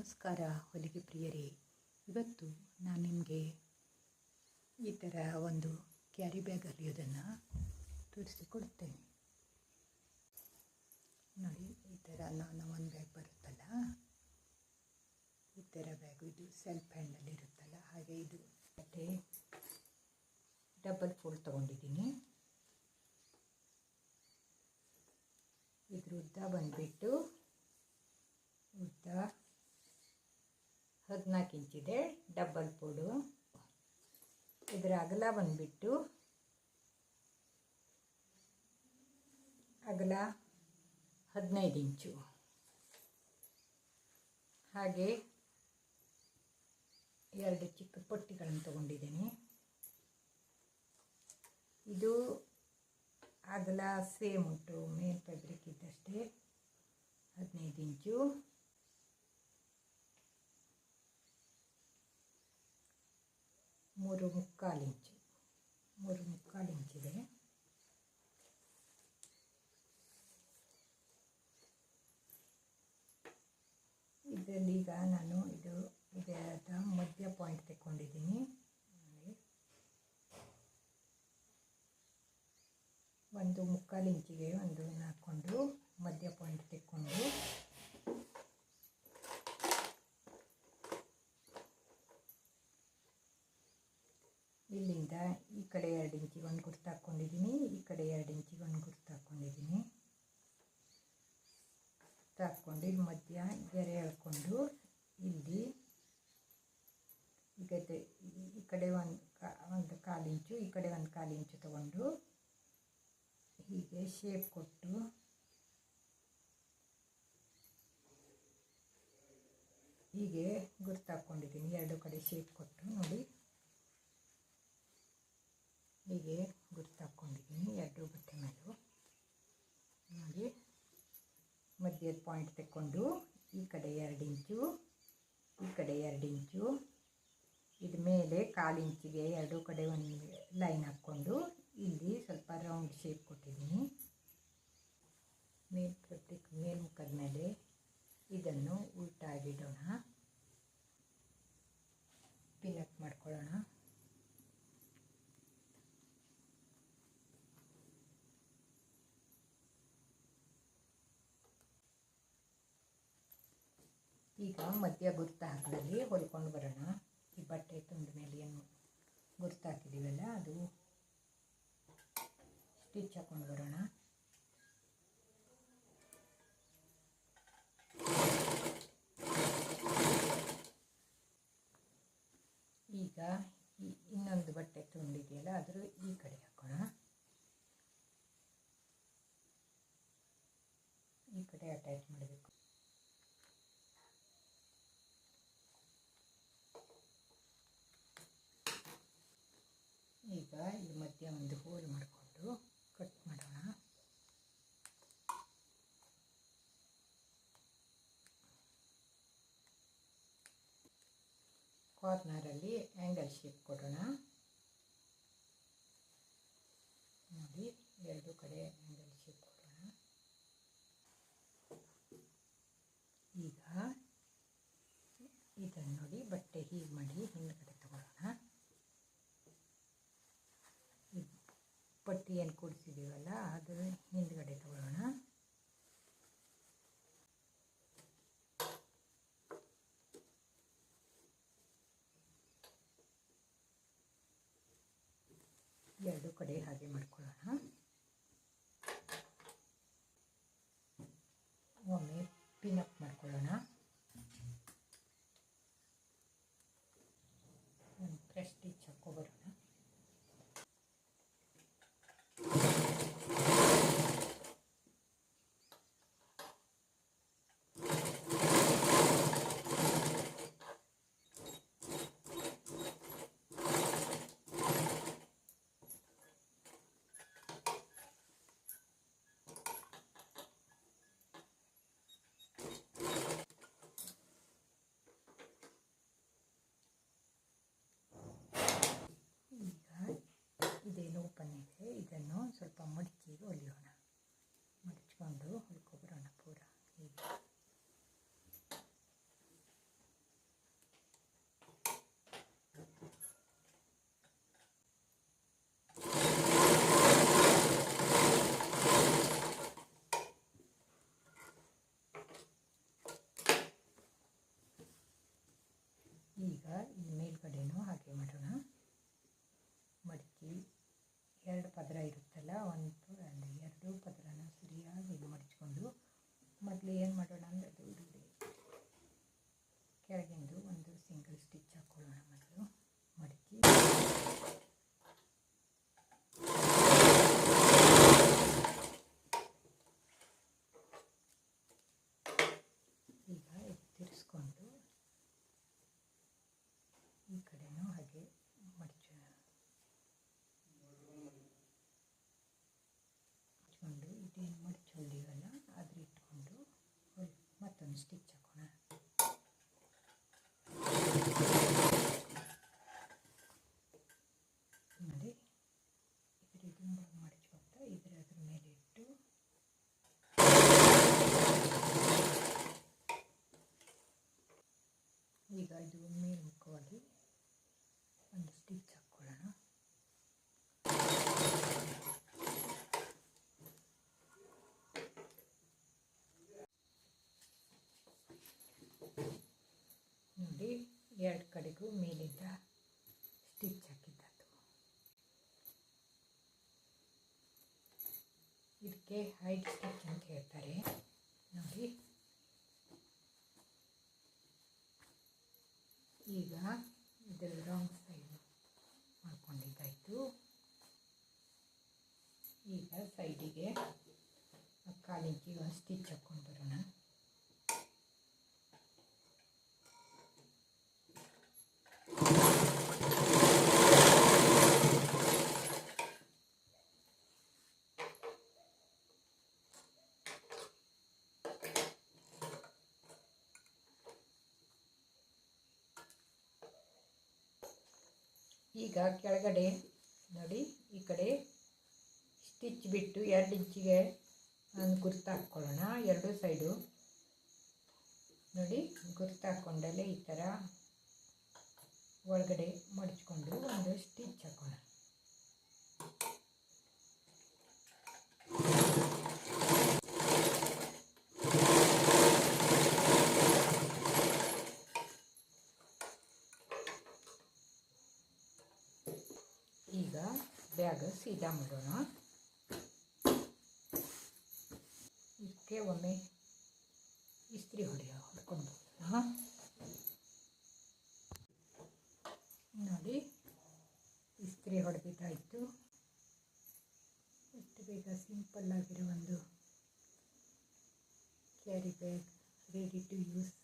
ನಮಸ್ಕಾರ ಹೊಲಿಗೆ ಪ್ರಿಯರೇ. ಇವತ್ತು ನಾನು ನಿಮಗೆ ಈ ಥರ ಒಂದು ಕ್ಯಾರಿ ಬ್ಯಾಗ್ ಹೊಲಿಯೋದನ್ನು ತೋರಿಸಿಕೊಡ್ತೇನೆ. ನೋಡಿ, ಈ ಥರ ನಾನು ಒಂದು ಬ್ಯಾಗ್ ಬರುತ್ತಲ್ಲ? ಈ ಥರ ಬ್ಯಾಗು ಇದು ಸೆಲ್ಫ್ ಹ್ಯಾಂಡಲ್ಲಿ ಇರುತ್ತಲ್ಲ? ಹಾಗೆ ಇದು ಮತ್ತೆ ಡಬಲ್ ಫೋಲ್ಡ್ ತೊಗೊಂಡಿದ್ದೀನಿ. ಇದ್ರ ಉದ್ದ ಬಂದುಬಿಟ್ಟು ಉದ್ದ ಹದಿನಾಲ್ಕು ಇಂಚಿದೆ ಡಬ್ಬಲ್ ಫೋಲ್ಡು ಇದರ ಅಗಲ ಬಂದುಬಿಟ್ಟು ಅಗಲ ಹದಿನೈದು ಇಂಚು. ಹಾಗೆ ಎರಡು ಚಿಕ್ಕ ಪಟ್ಟಿಗಳನ್ನು ತಗೊಂಡಿದ್ದೀನಿ. ಇದು ಅಗಲ ಸೇಮ್ ಉಂಟು, ಮೇಲ್ ಫ್ಯಾಬ್ರಿಕ್ ಇದ್ದಷ್ಟೇ, ಹದಿನೈದು ಇಂಚು. ಮೂರು ಮುಕ್ಕಾಲು ಇಂಚು. ಮೂರು ಮುಕ್ಕಾಲು ಇಂಚಿದೆ ಇದರಲ್ಲಿ ಈಗ ನಾನು ಇದು, ಇದರ ಮಧ್ಯ ಪಾಯಿಂಟ್ ತಗೊಂಡಿದ್ದೀನಿ ನೋಡಿ. ಒಂದು ಮುಕ್ಕಾಲು ಇಂಚಿಗೆ ಒಂದು ಹಾಕ್ಕೊಂಡು ಮಧ್ಯ ಪಾಯಿಂಟ್ ತೆಕ್ಕೊಂಡು ಇಲ್ಲಿಂದ ಈ ಕಡೆ ಎರಡು ಇಂಚಿಗೆ ಒಂದು ಗುರ್ತು ಹಾಕ್ಕೊಂಡಿದ್ದೀನಿ, ಈ ಕಡೆ ಎರಡು ಇಂಚಿಗೆ ಒಂದು ಗುರ್ತು ಹಾಕ್ಕೊಂಡಿದ್ದೀನಿ. ಹಾಕ್ಕೊಂಡು ಇಲ್ಲಿ ಮಧ್ಯ ಗೆರೆ ಎಳ್ಕೊಂಡು ಇಲ್ಲಿ ಈಗ ಈ ಕಡೆ ಒಂದು ಒಂದು ಕಾಲು ಇಂಚು, ಈ ಕಡೆ ಒಂದು ಕಾಲು ಇಂಚು ತಗೊಂಡು ಹೀಗೆ ಶೇಪ್ ಕೊಟ್ಟು ಹೀಗೆ ಗುರ್ತು ಹಾಕ್ಕೊಂಡಿದ್ದೀನಿ. ಎರಡು ಕಡೆ ಶೇಪ್ ಕೊಟ್ಟು ನೋಡಿ. ಹೀಗೆ ಗುರ್ತು ಹಾಕ್ಕೊಂಡಿದ್ದೀನಿ ಎರಡು ಬಟ್ಟೆ ಮೇಲೂ. ನೋಡಿ, ಮಧ್ಯದ ಪಾಯಿಂಟ್ ತಗೊಂಡು ಈ ಕಡೆ ಎರಡು ಇಂಚು, ಈ ಕಡೆ ಎರಡು ಇಂಚು, ಇದ ಮೇಲೆ ಕಾಲು ಇಂಚಿಗೆ ಎರಡೂ ಕಡೆ ಒಂದು ಲೈನ್ ಹಾಕ್ಕೊಂಡು, ಇಲ್ಲಿ ಸ್ವಲ್ಪ ರೌಂಡ್ ಶೇಪ್ ಕೊಟ್ಟಿದ್ದೀನಿ ಮೇಲ್ ಫ್ಯಾಬ್ರಿಕ್ ಮೇಲ್ಮುಖದ ಮೇಲೆ ಇದನ್ನು ಉಲ್ಟಾಗಿಡೋಣ ಪಿನಪ್ ಮಾಡ್ಕೊಳ್ಳೋಣ ಈಗ ಮಧ್ಯ ಗುರ್ತು ಹಾಕದಲ್ಲಿ ಹೊಲ್ಕೊಂಡು ಬರೋಣ. ಈ ಬಟ್ಟೆ ತುಂಡ ಮೇಲೆ ಏನು ಗುರ್ತು ಹಾಕಿದ್ದೀವಲ್ಲ, ಅದು ಸ್ಟಿಚ್ ಹಾಕ್ಕೊಂಡು ಬರೋಣ. ಈಗ ಇನ್ನೊಂದು ಬಟ್ಟೆ ತುಂಡಿದೆಯಲ್ಲ ಆದರೂ ಈ ಕಡೆ ಹಾಕೋಣ. ಈ ಕಡೆ ಅಟ್ಯಾಚ್ ಮಾಡಬೇಕು. ಈಗ ಈ ಮಧ್ಯ ಒಂದು ಹೋಲ್ ಮಾಡಿಕೊಂಡು ಕಟ್ ಮಾಡೋಣ. ಕಾರ್ನರಲ್ಲಿ ಆ್ಯಂಗಲ್ ಶೇಪ್ ಕೊಡೋಣ. ನೋಡಿ, ಎರಡು ಕಡೆ ಆ್ಯಂಗಲ್ ಶೇಪ್ ಕೊಡೋಣ ಈಗ ಇದನ್ನು ನೋಡಿ ಬಟ್ಟೆ ಹೀಗೆ ಮಾಡಿ ಹಿಂದ್ಗಡೆ ತಗೊಳ್ಳೋಣ ಈ ಪಟ್ಟಿ ಏನು ಕೂಡಿಸಿದ್ದೀವಲ್ಲ ಅದು ಹಿಂದ್ಗಡೆ ತಗೊಳ್ಳೋಣ. ಎರಡು ಕಡೆ ಹಾಗೆ ಮಾಡ್ಕೊಳ್ಳೋಣ ಒಮ್ಮೆ ಪಿನಪ್ ಮಾಡ್ಕೊಳ್ಳೋಣ ಒಂದು ಫ್ರೆಶ್ ಸ್ಟಿಚ್ ಹಾಕ್ಕೊಬರೋಣ ಕಡೆನೂ ಹಾಗೆ ಮಾಡೋಣ ಮಡಚಿ ಎರಡು ಪದರ ಇರುತ್ತಲ್ಲ ಒಂದು ಎರಡು ಪದರನ ಸರಿಯಾಗಿ ಮಡಚ್ಕೊಂಡು ಮೊದಲು ಏನು ಮಾಡೋಣ ಅಂದರೆ ಅದು ಇದು ಕೆಳಗಿಂದು ಒಂದು ಸಿಂಗಲ್ ಸ್ಟಿಚ್ ಹಾಕ್ಕೊಳ್ಳೋಣ ಮೊದಲು ಮಡಚಿ ಈಗ ಇದು ತಿರ್ಸ್ಕೊಂಡು ಈ ಕಡೆನೂ ಹಾಗೆ ಮಡಚೋಣ ಮಡ್ಚ್ಕೊಂಡು ಇದೇನು ಮಡ್ಚೊಳ್ಳಿವಲ್ಲ ಅದ್ರ ಇಟ್ಕೊಂಡು ಹೊಲ್- ಮತ್ತೊಂದು ಸ್ಟಿಚ್ ಹಾಕೋಣ ನೋಡಿ ಇದ್ರ ಇದನ್ನ ಮಡಚ್ಕೊತಾ ಇದ್ರ ಅದ್ರ ಮೇಲೆ ಇಟ್ಟು ಈಗ ಇದು ಮೇಲ್ಮುಖವಾಗಿ ಒಂದು ಸ್ಟಿಚ್ ಹಾಕ್ಕೊಳ್ಳೋಣ ನೋಡಿ ಎರಡು ಕಡೆಗೂ ಮೇಲಿಂದ ಸ್ಟಿಚ್ ಹಾಕಿದ್ದದು ಇದಕ್ಕೆ ಹೈಟ್ ಸ್ಟಿಚ್ ಅಂತ ಹೇಳ್ತಾರೆ ನೋಡಿ ಈಗ ಇದರ ರಾಂಗ್ ಸೈಡ್ ಮಾಡ್ಕೊಂಡಿದ್ದಾಯಿತು ಈಗ ಸೈಡಿಗೆ ಕಾಲಿಂಚಿಗೆ ಒಂದು ಸ್ಟಿಚ್ ಹಾಕ್ಕೊಂಡು ಬರೋಣ ಈಗ ಕೆಳಗಡೆ ನೋಡಿ, ಈ ಕಡೆ ಸ್ಟಿಚ್ ಬಿಟ್ಟು ಎರಡು ಇಂಚಿಗೆ ನಾನು ಗುರ್ತು ಹಾಕ್ಕೊಳ್ಳೋಣ. ಎರಡು ಸೈಡು ನೋಡಿ, ಗುರ್ತು ಹಾಕ್ಕೊಂಡಲ್ಲೇ ಈ ಥರ ಒಳಗಡೆ ಮಡಚ್ಕೊಂಡು ಒಂದು ಸ್ಟಿಚ್ ಹಾಕೋಣ ಈಗ ಬ್ಯಾಗ್ ಸೀದಾ ಮಾಡೋಣ. ಇದಕ್ಕೆ ಒಮ್ಮೆ ಇಸ್ತ್ರಿ ಹೊಡೆಯ ಹೊಡ್ಕೊಂಡು ನೋಡಿ, ಇಸ್ತ್ರಿ ಹೊಡೆದಿದ್ದಾಯಿತು. ಎಷ್ಟು ಬೇಗ ಸಿಂಪಲ್ ಆಗಿರೋ ಒಂದು carry bag ready to use